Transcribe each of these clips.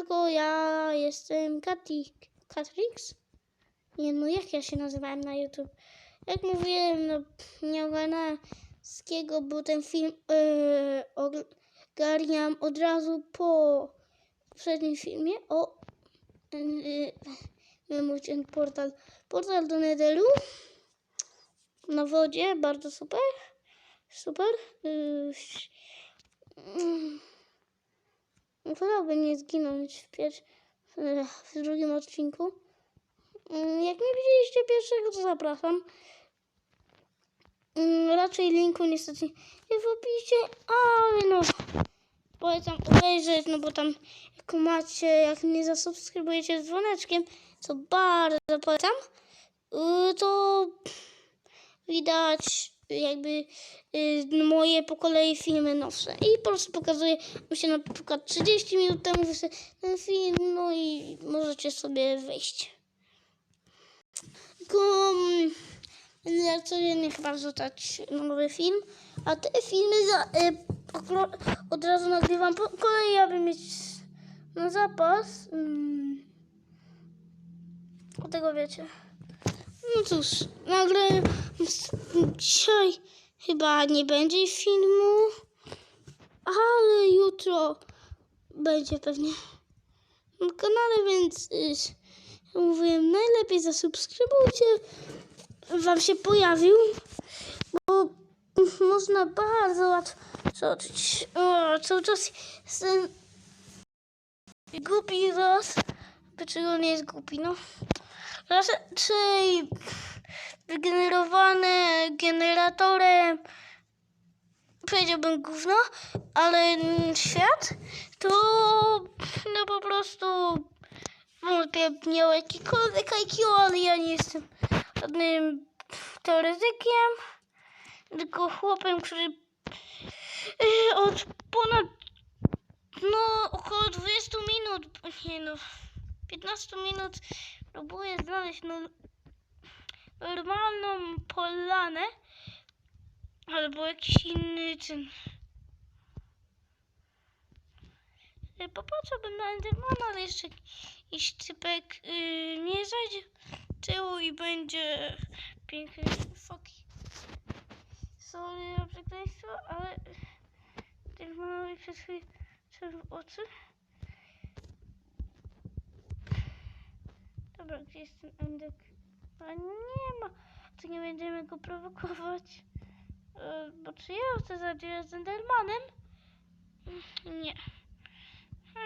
Tylko ja jestem Kati. Katrix? Nie no, jak ja się nazywałem na YouTube? Jak mówiłem, no nie ogarnąłem wszystkiego, bo ten film yy, ogarniam od razu po poprzednim filmie o yy, yy, ten portal. Portal do Netheru na wodzie, bardzo super. Super. Yy, mm. Wolałbym nie zginąć w, pier- w drugim odcinku. Mm, Jak nie widzieliście pierwszego, to zapraszam. Mm, Raczej linku niestety nie w opisie, ale no polecam obejrzeć, no bo tam jak macie, jak nie zasubskrybujecie z dzwoneczkiem, co bardzo polecam, yy, to widać jakby y, moje po kolei filmy nowsze i po prostu pokazuję mi się na przykład 30 minut temu ten film, no i możecie sobie wejść. Tylko mm, będę codziennie chyba wrzucać nowy film, a te filmy za, y, od razu nagrywam po kolei, aby mieć na zapas. Mm, tego wiecie. No cóż, nagle dzisiaj chyba nie będzie filmu, ale jutro będzie pewnie na kanale, więc y, jak mówiłem, najlepiej zasubskrybujcie. Wam się pojawił, bo można bardzo łatwo zobaczyć. O, cały czas jestem głupi raz. Dlaczego nie jest głupi, no? Raczej wygenerowane generatorem powiedziałbym gówno, ale świat to no po prostu wątpię miał jakikolwiek IQ, ale ja nie jestem żadnym teoretykiem, tylko chłopem, który y, od ponad no około 20 minut, nie no, 15 minut próbuję znaleźć no, normalną polanę albo jakiś inny czyn. Y, Popatrzyłbym na Endermana, ale jeszcze jakiś typek yy, nie zajdzie tyłu i będzie piękny foki. Sorry za przekleństwo, ale Endermanowi wszedł w oczy. Dobra, gdzie jest ten endek? A nie ma. To nie będziemy go prowokować. E, bo czy ja chcę zadzierać z Endermanem? Mm, Nie.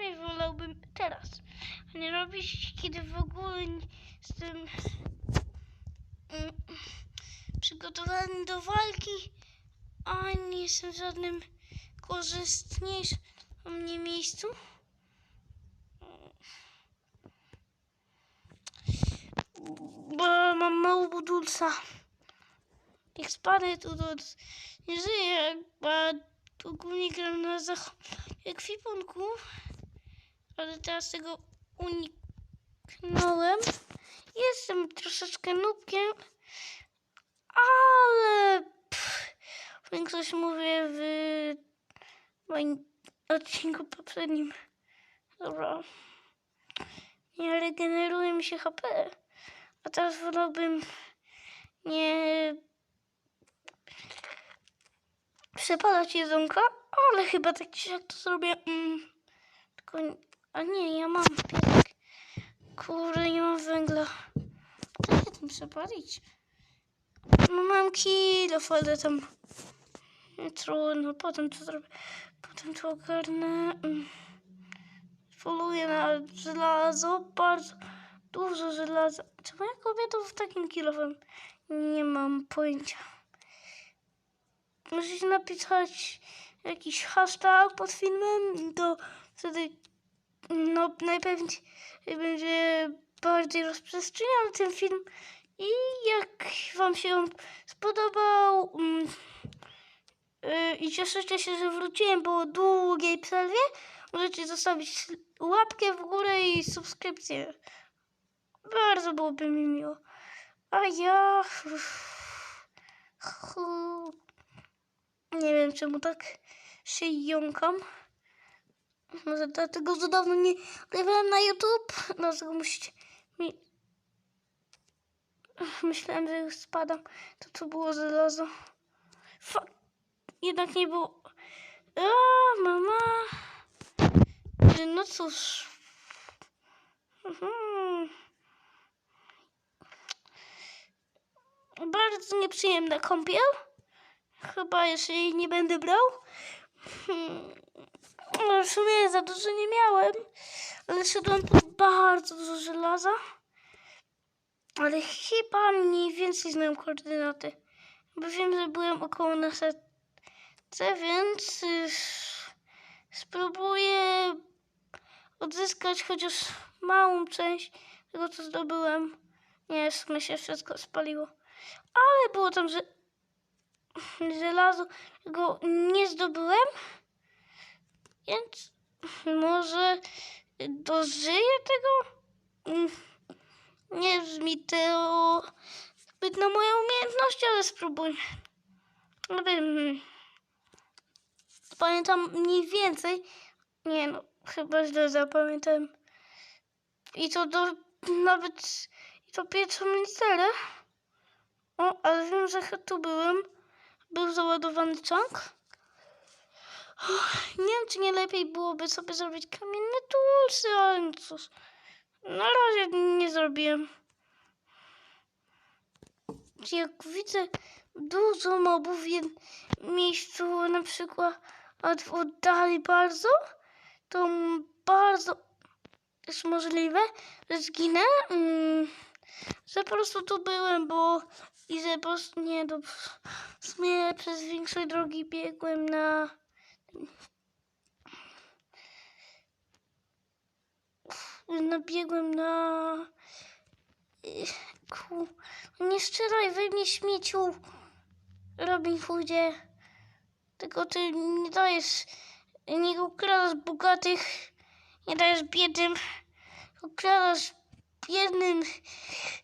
Nie wolałbym teraz. Nie robić, kiedy w ogóle jestem mm, przygotowany do walki, a nie jestem w żadnym korzystniejszym miejscu. Bo mam mało budulca. Jak spadnę, to, to nie żyję, bo ogólnie gram na zachodzie ekwipunku. Ale teraz tego uniknąłem. Jestem troszeczkę nubkiem, ale pff, większość mówię w moim odcinku poprzednim. Dobra. Nie regeneruje mi się HP. A teraz wolałbym nie przepalać jedzonka, ale chyba tak czy siak to zrobię. Mm, tylko, a nie, ja mam piesek. Kurde, nie mam węgla. Co ja tam przepalić? No mam kilo, ale tam trudno, potem to zrobię. Potem to ogarnę. Mm. Poluję na żelazo, bardzo dużo żelaza. Czy moja kobieta w takim kilowym? Nie mam pojęcia. Musisz napisać jakiś hashtag pod filmem, to wtedy no najpewniej będzie bardziej rozprzestrzeniony ten film. I jak Wam się on spodobał mm, yy, i cieszycie się, że wróciłem po długiej przerwie, możecie zostawić łapkę w górę i subskrypcję. Bardzo byłoby mi miło. A ja. Nie wiem czemu tak się jąkam. Może dlatego, że dawno nie grywałem na YouTube. Dlatego musicie mi... Myślałem, że już spadam. To tu było żelazo. Fuck. Jednak nie było. A, mama. No cóż. Mhm. Bardzo nieprzyjemna kąpiel. Chyba jeszcze jej nie będę brał. Hmm. No, w sumie za dużo nie miałem, ale szedłem po bardzo dużo żelaza. Ale chyba mniej więcej znam koordynaty. Bo wiem, że byłem około na setce, więc y, spróbuję odzyskać chociaż małą część tego, co zdobyłem. Nie, w sumie się wszystko spaliło. Ale było tam, że żelazo go nie zdobyłem. Więc może dożyję tego? Nie brzmi to zbyt na moją umiejętność, ale spróbuj. Wiem. Pamiętam mniej więcej. Nie no, chyba źle zapamiętałem. I to do nawet i to pierwszą literę. O, ale wiem, że tu byłem. Był załadowany czank. Nie wiem, czy nie lepiej byłoby sobie zrobić kamienne tulsy, ale no cóż. Na razie nie zrobiłem. Jak widzę dużo mobów w jednym miejscu, na przykład w oddali bardzo, to bardzo jest możliwe, że zginę. Mm, że po prostu tu byłem, bo i że po prostu nie, no, w sumie przez większość drogi biegłem na nabiegłem na... y, Ku... Nie strzelaj we mnie śmieciu, Robin Hoodzie. Tylko ty nie dajesz, nie ukradasz bogatych, nie dajesz biednym, ukradasz biednym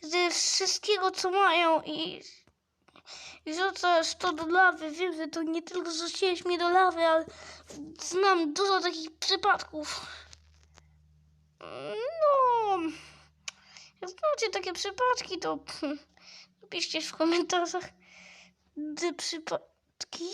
ze wszystkiego, co mają i, i rzucasz to do lawy. Wiem, że to nie tylko rzuciłeś mnie do lawy, ale znam dużo takich przypadków. No, jak znacie takie przypadki, to napiszcie w komentarzach te przypadki.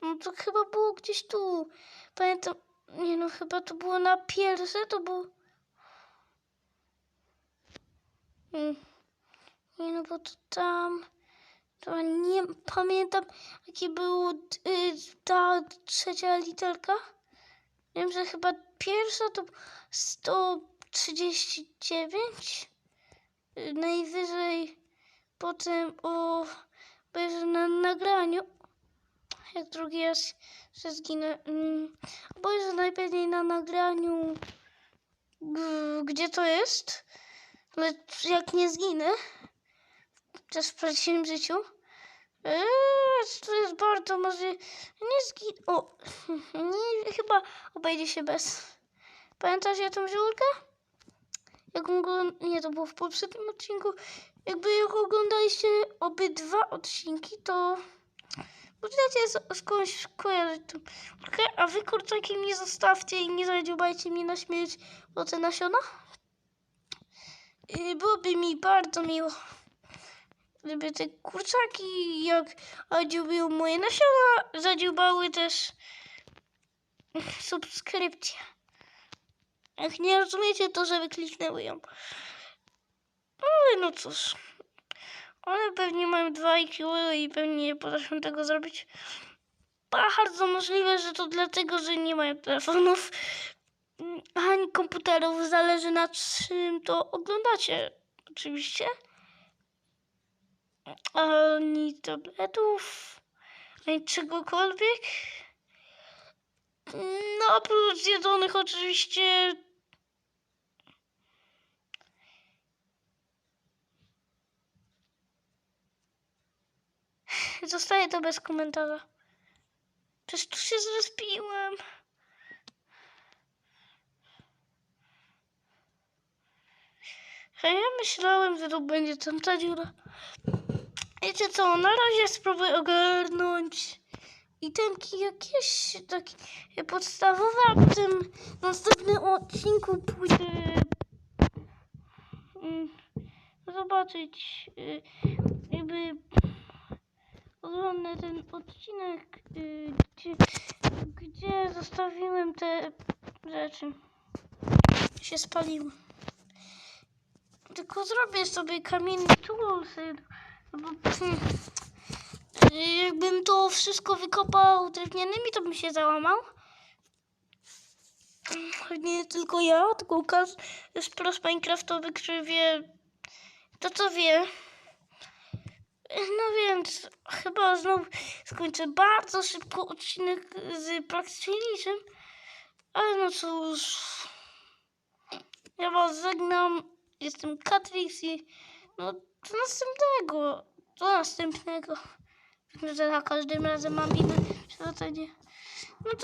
No to chyba było gdzieś tu. Pamiętam, nie no, chyba to było na pierwsze, to było... Hmm. Nie no, bo to tam... To nie pamiętam, jakie było y, ta trzecia literka. Wiem, że chyba pierwsza to 139. y, Najwyżej potem o obejrzę na nagraniu. Jak drugi raz że zginę. mm, Obejrzę najpewniej na nagraniu, gdzie to jest. Lecz jak nie zginę, też w prawdziwym życiu, Eee, to jest bardzo może nie zgin... O, nie, chyba obejdzie się bez. Pamiętasz ja tą żulkę? Jak go... Nie, to było w poprzednim odcinku. Jakby jak oglądaliście obydwa odcinki, to możecie skądś kojarzyć tą żulkę, a wy kurczaki mnie zostawcie i nie zadziubajcie mnie na śmierć o te nasiona. Yy, byłoby mi bardzo miło gdyby te kurczaki, jak dziubił moje nasiona, zadziubały też subskrypcje. Jak nie rozumiecie, to żeby kliknęły ją. Ale no cóż. One pewnie mają dwa IQ i pewnie nie potrafią tego zrobić. Bardzo możliwe, że to dlatego, że nie mają telefonów ani komputerów. Zależy na czym to oglądacie. Oczywiście ani tabletów, ani czegokolwiek. No, oprócz jedzonych oczywiście. Zostaje to bez komentarza. Przecież tu się zrespiłem. A ja myślałem, że to będzie tamta dziura. Wiecie co, na razie spróbuję ogarnąć itemki jakieś takie podstawowe, a w następnym odcinku pójdę mm, zobaczyć y, jakby oglądnę ten odcinek, y, gdzie, gdzie zostawiłem te rzeczy. Się spaliły. Tylko zrobię sobie kamienny toolsy, bo hmm, jakbym to wszystko wykopał drewnianymi, to bym się załamał. Nie tylko ja, tylko każdy z pros Minecraftowy, który wie, to co wie. No więc chyba znowu skończę bardzo szybko odcinek z Praxiliszem. Ale no cóż. Ja was żegnam. Jestem Katrix i no do następnego. Do następnego. Że za każdym razem mam inne przerodzenie.